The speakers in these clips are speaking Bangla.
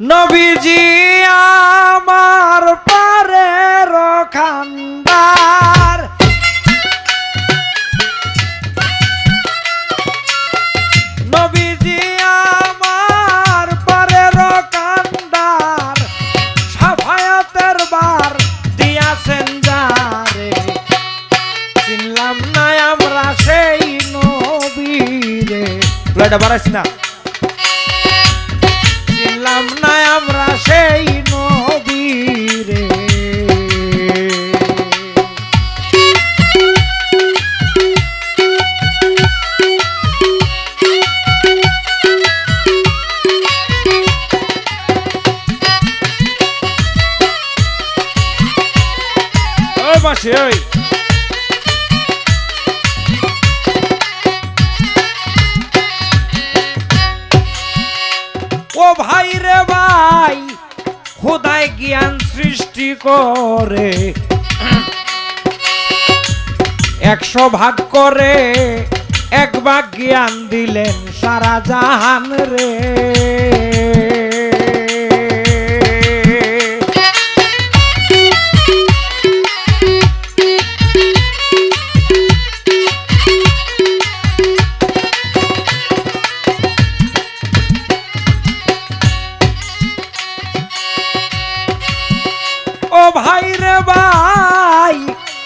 নবীজি আমার পারে রখান্দার। নবীজি আমার পারে রকান্দার সাফায়াতের বার দিয়াছেন যারে। চিনলাম না আমরা সেই নবীরে। লয়টা বাড়াইস না। সৃষ্টি করে। একশো ভাগ করে এক ভাগ জ্ঞান দিলেন সারা জাহান রে। ভাই রে ভাই,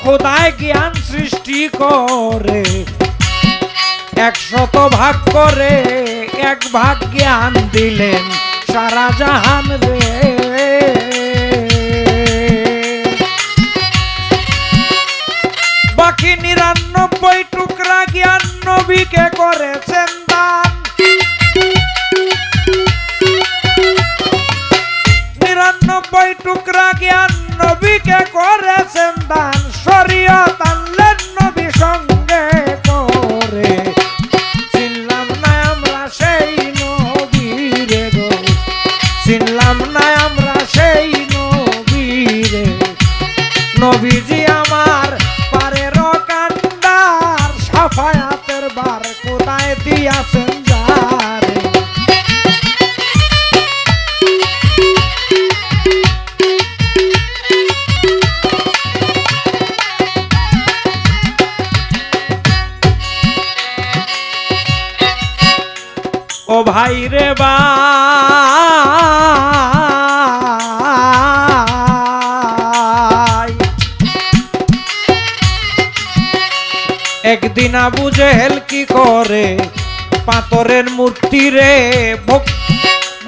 খোদায় জ্ঞান সৃষ্টি করে, একশত ভাগ করে এক ভাগ জ্ঞান দিলেন সারা জাহান রে। বাকি নিরানব্বই টুকরা জ্ঞান নবীকে করেছেন কোথায় দিয়াছেন ও ভাই রে ভাই একদিন আবু জেহেল কি করে? পাথরের মূর্তি রে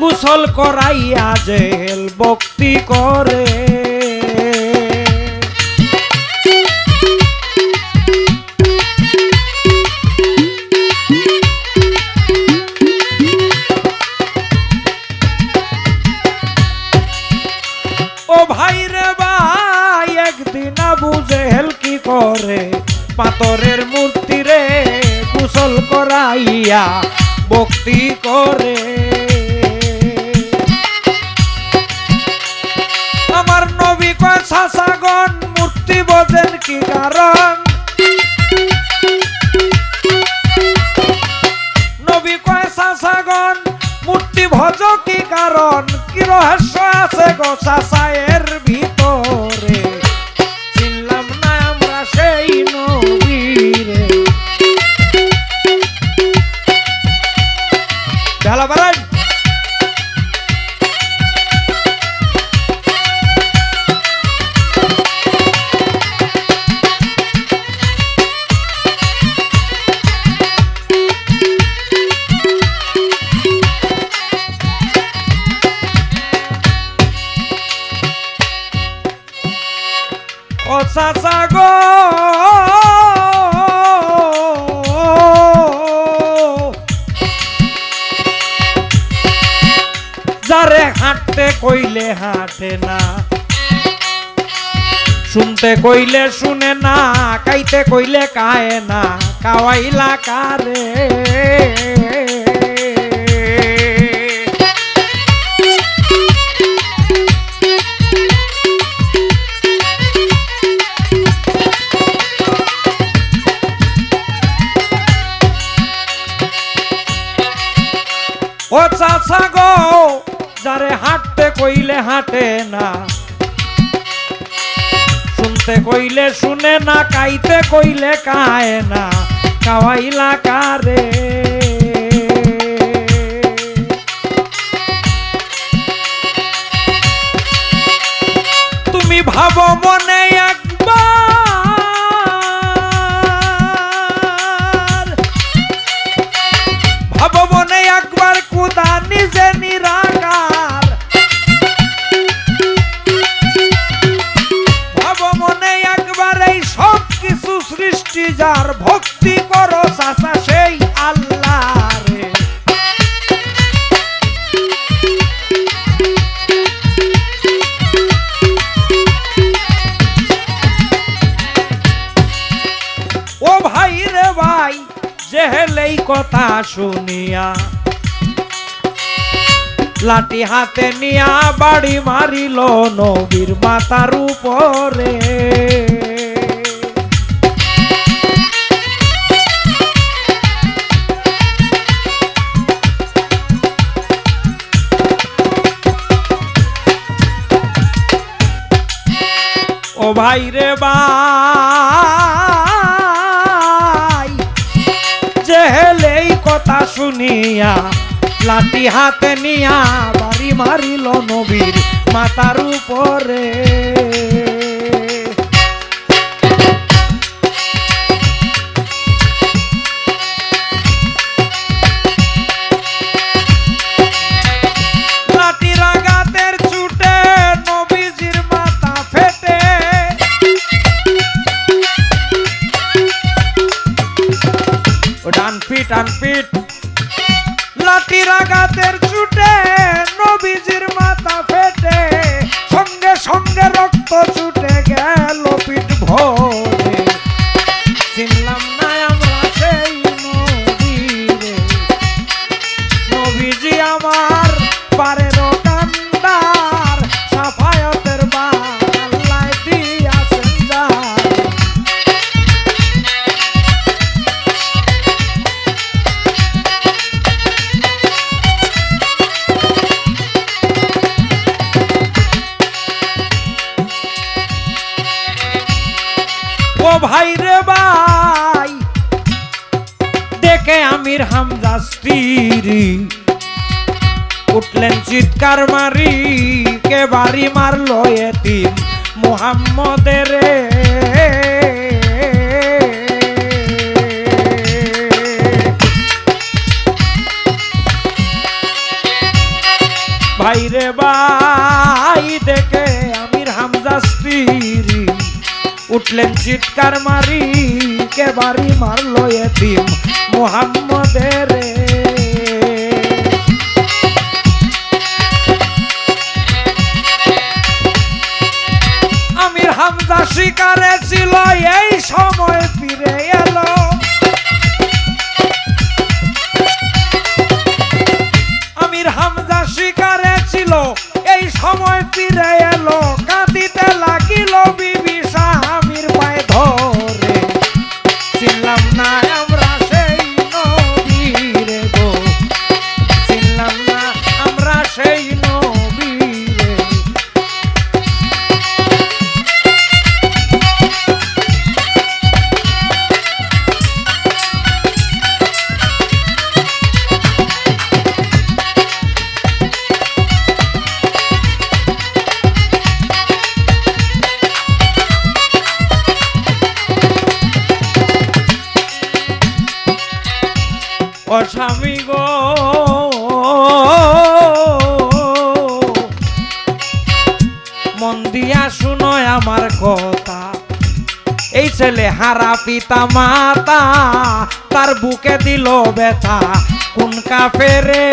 গোসল করাইয়া জেহেল ভক্তি করে। ও ভাই রে ভাই, একদিন আবু জেহেল কি করে? পাথরের মূর্তি রে কুশল করাইয়া ভক্তি করে। আমার নবী কয় শাসাগণ মূর্তি বোঝেন কি কারণ? নবী কয় শাসাগণ মূর্তি ভজ কি কারণ? কি রহস্য আছে গো শাসায়ের বেলা বাড়াই ও চাচা গো। কইলে হাঁটে না। শুনতে কইলে শুনে না, কাইতে কইলে কায় না। কাওয়াইলা কারে। ও চাচা গো, যারে হাট হাঁটে না। শুনতে কইলে শুনে না কাইতে কইলে কায় না। কাওয়াইলা কারে? শুনিয়া। লাঠি হাতে নিয়া বাড়ি মারিল নবীর মাতার উপরে। ও ভাই রে ভাই কথা শুনিয়া লাঠি হাতে নিয়া বাড়ি মারিল নবীর মাতার উপরে। লাঠির ও ভাই রে ভাই, দেখে আমির হামজা স্ত্রী। উঠলেন চিৎকার মারি, কে বাড়ি মারলো এতিম মুহাম্মদের? ভাই রে ভাই উঠলেন চিৎকার মারি, কে বাড়ি মারলো এতিম মুহাম্মদের? আমির হামজা শিকারে ছিল, এই সময় ফিরে এলো। আমির হামজা শিকারে ছিল, এই সময় ফিরে এলো। স্বামী গো। মন দিয়া শুনো আমার কথা। এই ছেলে হারা পিতা মাতা, তার বুকে দিল ব্যথা। কোন কাফেরে?